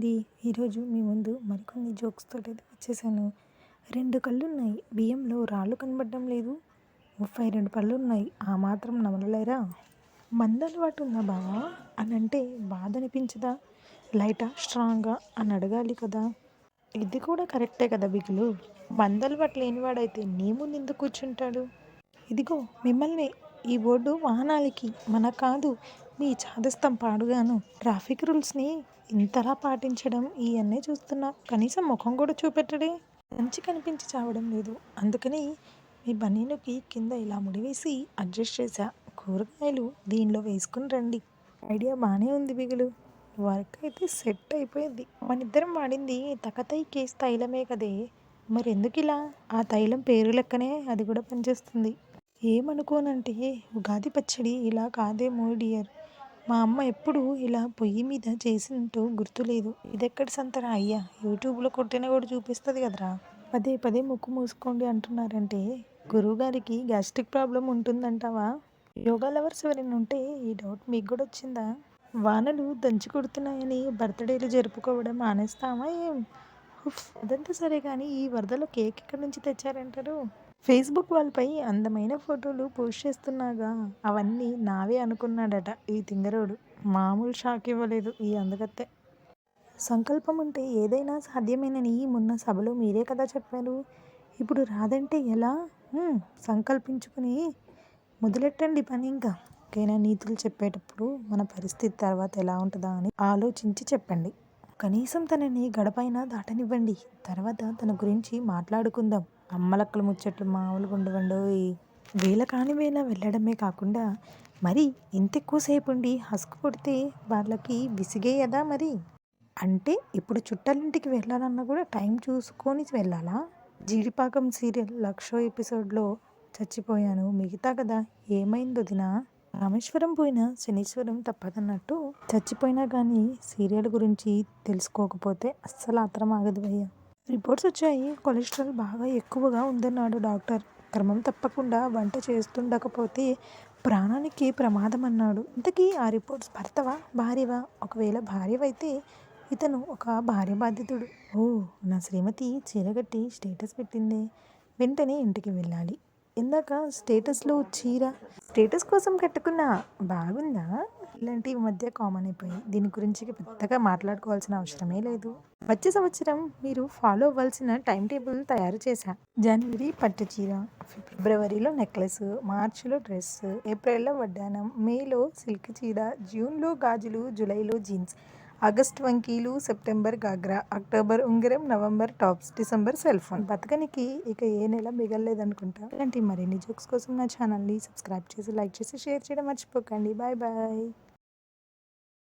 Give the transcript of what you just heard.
అండి ఈరోజు మీ ముందు మరికొన్ని జోక్స్ తోటి వచ్చేసాను. రెండు కళ్ళు ఉన్నాయి బియ్యంలో రాళ్ళు కనబడడం లేదు. ముప్పై రెండు పళ్ళు ఉన్నాయి ఆ మాత్రం నమలలేరా మంద అలవాటు ఉందా బావా? అని అంటే బాధ అనిపించదా లైటా? స్ట్రాంగా? అని అడగాలి కదా. ఇది కూడా కరెక్టే కదా బిగులు? మంద అలవాటు లేనివాడైతే నీ ముందు ఎందుకు కూర్చుంటాడు? ఇదిగో మిమ్మల్ని ఈ బోర్డు వాహనాలకి మన కాదు మీ చాదస్తం పాడుగాను. ట్రాఫిక్ రూల్స్ని ఇంతలా పాటించడం ఇవన్నీ చూస్తున్నా. కనీసం ముఖం కూడా చూపెట్టడే. మంచి కనిపించి చావడం లేదు. అందుకని మీ బనీనుకి కింద ఇలా ముడివేసి అడ్జస్ట్ చేశా. కూరగాయలు దీనిలో వేసుకుని రండి. ఐడియా బాగానే ఉంది బిగులు. వర్క్ అయితే సెట్ అయిపోయింది. మన ఇద్దరం వాడింది తకతై కేస్ తైలమే కదే. మరెందుకు ఇలా ఆ తైలం పేరు లెక్కనే అది కూడా పనిచేస్తుంది. ఏమనుకోనంటే ఉగాది పచ్చడి ఇలా కాదేమో డియర్. మా అమ్మ ఎప్పుడు ఇలా పొయ్యి మీద చేసినట్టు గుర్తులేదు. ఇదెక్కడ సంతరా అయ్యా? యూట్యూబ్లో కొట్టిన కూడా చూపిస్తుంది కదరా. పదే పదే ముక్కు మూసుకోండి అంటున్నారంటే గురువుగారికి గ్యాస్ట్రిక్ ప్రాబ్లం ఉంటుందంటావా? యోగా లవర్స్ ఎవరైనా ఉంటే ఈ డౌట్ మీకు కూడా వచ్చిందా? వానలు దంచి కొడుతున్నాయని బర్త్డేలు జరుపుకోవడం మానేస్తామా ఏం? అదంతా సరే కానీ ఈ వరదలో కేక్ ఎక్కడి నుంచి తెచ్చారంటారు. ఫేస్బుక్ వాళ్ళపై అందమైన ఫోటోలు పోస్ట్ చేస్తున్నాగా. అవన్నీ నావే అనుకున్నాడట ఈ తింగరోడు. మామూలు షాక్ ఇవ్వలేదు ఈ అందగత్తె. సంకల్పం ఉంటే ఏదైనా సాధ్యమేనని మొన్న సభలో మీరే కదా చెప్పారు. ఇప్పుడు రాదంటే ఎలా? సంకల్పించుకుని మొదలెట్టండి పని ఇంకా. ఇంకైనా నీతులు చెప్పేటప్పుడు మన పరిస్థితి తర్వాత ఎలా ఉంటుందా అని ఆలోచించి చెప్పండి. కనీసం తనని గడపైన దాటనివ్వండి. తర్వాత తన గురించి మాట్లాడుకుందాం. అమ్మలక్కల ముచ్చట్లు మామూలుగా ఉండవండోయ్ వేళ కాని వేళ వెళ్ళడమే కాకుండా మరి ఇంత ఎక్కువసేపు ఉండి హస్కు కొడితే వాళ్ళకి విసిగేయదా మరి? అంటే ఇప్పుడు చుట్టాలింటికి వెళ్ళాలన్నా కూడా టైం చూసుకొని వెళ్ళాలా? జీడిపాకం సీరియల్ లక్షో ఎపిసోడ్లో చచ్చిపోయాను మిగతా కదా ఏమైందో దినా? రామేశ్వరం పోయినా శనీశ్వరం తప్పదన్నట్టు చచ్చిపోయినా కానీ సీరియల్ గురించి తెలుసుకోకపోతే అస్సలు ఆత్రం ఆగదు భయ్యా. రిపోర్ట్స్ వచ్చాయి. కొలెస్ట్రాల్ బాగా ఎక్కువగా ఉందన్నాడు డాక్టర్. క్రమం తప్పకుండా వంట చేస్తుండకపోతే ప్రాణానికి ప్రమాదం అన్నాడు ఇంతకీ ఆ రిపోర్ట్స్ భర్తవా? భార్యవా? ఒకవేళ భార్యవైతే ఇతను ఒక భార్య బాధితుడు ఓ నా శ్రీమతి చీరగట్టి స్టేటస్ పెట్టిందే. వెంటనే ఇంటికి వెళ్ళాలి. ఇందాక స్టేటస్లో చీర స్టేటస్ కోసం కట్టుకున్నా. బాగుందా? ఇలాంటివి మధ్య కామన్ అయిపోయాయి. దీని గురించి పెద్దగా మాట్లాడుకోవాల్సిన అవసరమే లేదు. వచ్చే సంవత్సరం మీరు ఫాలో అవ్వాల్సిన టైం టేబుల్ తయారు చేశా. జనవరి పట్టు చీర ఫిబ్రవరిలో నెక్లెస్ మార్చిలో డ్రెస్ ఏప్రిల్లో వడ్డానం మేలో సిల్క్ చీర జూన్లో గాజులు జూలైలో జీన్స్ ఆగస్ట్ వంకీలు సెప్టెంబర్ గాగ్రా అక్టోబర్ ఉంగరం November tops December cell phone బతకనికి ఇక ఏ నెల మిగలలేదనుకుంటా. ఇలాంటి మరిన్ని జోక్స్ కోసం నా ఛానల్ని సబ్స్క్రైబ్ చేసి లైక్ చేసి షేర్ చేయడం మర్చిపోకండి. Bye bye